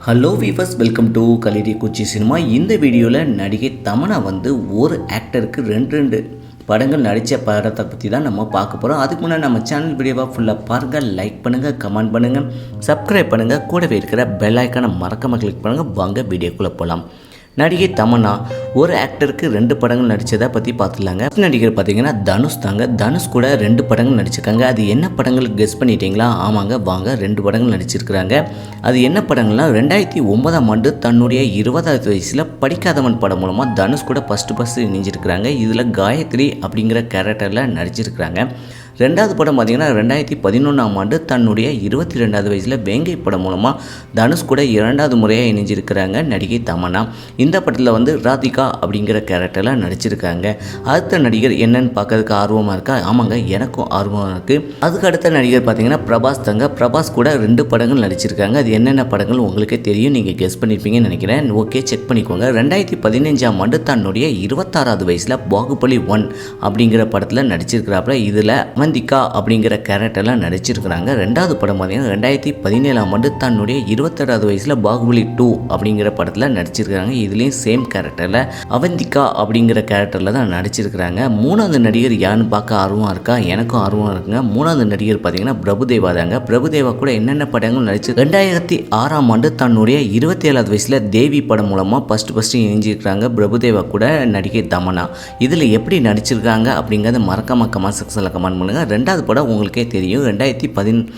Hello viewers welcome to கலிடி குச்சி cinema இந்த வீடியோவில் நடிகை தமனா வந்து ஒரு ஆக்டருக்கு ரெண்டு ரெண்டு படங்கள் நடித்த படத்தை பற்றி தான் நம்ம பார்க்க போகிறோம் அதுக்கு முன்னாடி நம்ம சேனல் வீடியோவாக ஃபுல்லாக பாருங்கள் லைக் பண்ணுங்கள் கமெண்ட் பண்ணுங்கள் சப்ஸ்கிரைப் பண்ணுங்கள் கூடவே இருக்கிற பெல் ஐக்கானை மறக்காமல் கிளிக் பண்ணுங்கள் வாங்க வீடியோக்குள்ளே போகலாம் நடிகை தமன்னா ஒரு ஆக்டருக்கு ரெண்டு படங்கள் நடித்ததை பற்றி பார்த்துலாங்க நடிகர் பார்த்தீங்கன்னா தனுஷ் தாங்க. தனுஷ் கூட ரெண்டு படங்கள் நடிச்சிருக்காங்க. அது என்ன படங்கள் கெஸ் பண்ணிட்டீங்களா? ஆமாங்க வாங்க ரெண்டு படங்கள் நடிச்சிருக்கிறாங்க. அது என்ன படங்கள்னா ரெண்டாயிரத்தி ஒன்பதாம் ஆண்டு தன்னுடைய இருபதாவது வயசில் படிக்காதவன் படம் மூலமாக தனுஷ் கூட ஃபஸ்ட்டு ஃபஸ்ட்டு இணைஞ்சிருக்கிறாங்க. இதில் காயத்ரி அப்படிங்கிற கேரக்டரில் நடிச்சிருக்கிறாங்க. ரெண்டாவது படம் பார்த்தீங்கன்னா ரெண்டாயிரத்தி பதினொன்றாம் ஆண்டு தன்னுடைய இருபத்தி ரெண்டாவது வயசில் வேங்கை படம் மூலமாக தனுஷ் கூட இரண்டாவது முறையாக இணைஞ்சிருக்கிறாங்க நடிகை தமன்னா. இந்த படத்தில் வந்து ராதிகா அப்படிங்கிற கேரக்டரில் நடிச்சிருக்காங்க. அடுத்த நடிகர் என்னன்னு பார்க்கறதுக்கு ஆர்வமாக இருக்கா? ஆமாங்க எனக்கும் ஆர்வமாக இருக்குது அதுக்கு அடுத்த நடிகர் பார்த்தீங்கன்னா பிரபாஸ் தங்க. பிரபாஸ் கூட ரெண்டு படங்கள் நடிச்சிருக்காங்க. அது என்னென்ன படங்கள் உங்களுக்கே தெரியும். நீங்கள் கெஸ் பண்ணியிருப்பீங்கன்னு நினைக்கிறேன். ஓகே செக் பண்ணிக்கோங்க. ரெண்டாயிரத்தி பதினஞ்சாம் ஆண்டு தன்னுடைய இருபத்தாறாவது வயசில் பாகுபலி ஒன் அப்படிங்கிற படத்தில் நடிச்சிருக்கிறாப்புல. இதில் அவந்திகா அப்படிங்கிற கேரக்டரில் நடிச்சிருக்கிறாங்க. ரெண்டாவது படம் பார்த்தீங்கன்னா ரெண்டாயிரத்தி பதினேழாம் ஆண்டு தன்னுடைய இருபத்தாறாவது வயசில் பாகுபலி டூ அப்படிங்கிற படத்தில் நடிச்சிருக்கிறாங்க. இதுலேயும் சேம் கேரக்டரில் அவந்திகா அப்படிங்கிற கேரக்டரில் தான் நடிச்சிருக்கிறாங்க. மூணாவது நடிகர் யாருன்னு பார்க்க ஆர்வமாக இருக்கா? எனக்கும் ஆர்வம் இருக்குங்க. மூணாவது நடிகர் பார்த்தீங்கன்னா பிரபுதேவா தாங்க. பிரபுதேவா கூட என்னென்ன படங்கள் நடிச்சு ரெண்டாயிரத்தி ஆறாம் ஆண்டு தன்னுடைய இருபத்தி ஏழாவது வயசில் தேவி படம் மூலமாக ஃபஸ்ட்டு ஃபஸ்ட்டு இணைஞ்சிருக்கிறாங்க பிரபுதேவா கூட நடிகை தமனா. இதில் எப்படி நடிச்சிருக்காங்க அப்படிங்கிறத மறக்காம கமெண்ட் செக்ஷனில் கமெண்ட் பண்ணுங்கள் ரெண்டாவது படம் உங்களுக்கே தெரியும். ரெண்டாயிரத்தி பதின்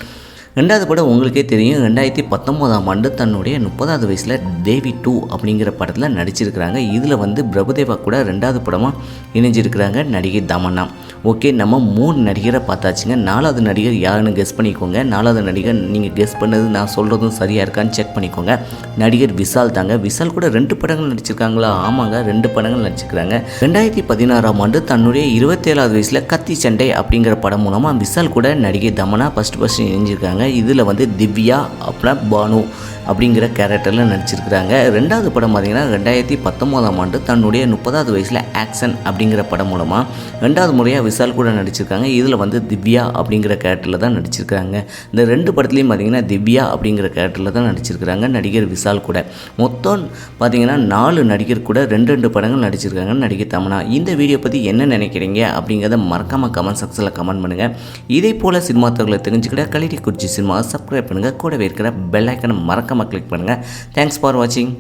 ரெண்டாவது படம் உங்களுக்கே தெரியும். ரெண்டாயிரத்தி பத்தொம்போதாம் ஆண்டு தன்னுடைய முப்பதாவது வயசில் தேவி டூ அப்படிங்கிற படத்தில் நடிச்சிருக்கிறாங்க. இதில் வந்து பிரபுதேவா கூட ரெண்டாவது படமாக இணைஞ்சிருக்கிறாங்க நடிகை தமன்னா. ஓகே நம்ம மூணு நடிகரை பார்த்தாச்சுங்க. நாலாவது நடிகர் யாருன்னு கெஸ் பண்ணிக்கோங்க. நாலாவது நடிகர் நீங்கள் கெஸ் பண்ணது நான் சொல்கிறதும் சரியாக இருக்கான்னு செக் பண்ணிக்கோங்க. நடிகர் விஷால் தாங்க. விஷால் கூட ரெண்டு படங்கள் நடிச்சிருக்காங்களா? ஆமாங்க ரெண்டு படங்கள் நடிச்சிருக்கிறாங்க. ரெண்டாயிரத்தி பதினாறாம் ஆண்டு தன்னுடைய இருபத்தேழாவது வயசில் கத்தி சண்டை அப்படிங்கிற படம் மூலமாக விஷால் கூட நடிகை தமனா ஃபஸ்ட் ஃபஸ்ட் இணைஞ்சிருக்காங்க. இதில் வந்து திவ்யா அப்புறம் பானு அப்படிங்கிற கேரக்டரில் நடிச்சிருக்கிறாங்க. ரெண்டாவது படம் பார்த்தீங்கன்னா ரெண்டாயிரத்தி பத்தொம்போதாம் ஆண்டு தன்னுடைய முப்பதாவது வயசில் ஆக்ஷன் அப்படிங்கிற படம் மூலமாக ரெண்டாவது முறையாக விஷால் கூட நடிச்சிருக்காங்க. இதில் வந்து திவ்யா அப்படிங்கிற கேரக்டரில் தான் நடிச்சிருக்காங்க இந்த ரெண்டு படத்துலையும் பார்த்தீங்கன்னா திவ்யா அப்படிங்கிற கேரக்டரில் தான் நடிச்சிருக்கிறாங்க. நடிகர் விஷால் கூட. மொத்தம் பார்த்தீங்கன்னா நாலு நடிகர் கூட ரெண்டு ரெண்டு படங்கள் நடிச்சிருக்காங்க நடிகர் தமனா. இந்த வீடியோ பற்றி என்ன நினைக்கிறீங்க அப்படிங்கிறத மறக்காமல் கமெண்ட் செக்ஷனில் கமெண்ட் பண்ணுங்கள் இதே போல் சினிமா தகவலை தெரிஞ்சுக்கிட்ட கலிடி குறிச்சி சினிமா சப்ஸ்கிரைப் பண்ணுங்கள் கூடவே இருக்கிற பெல் ஐக்கனை மறக்காமல் கிளிக் பண்ணுங்கள் தேங்க்ஸ் ஃபார் வாட்சிங்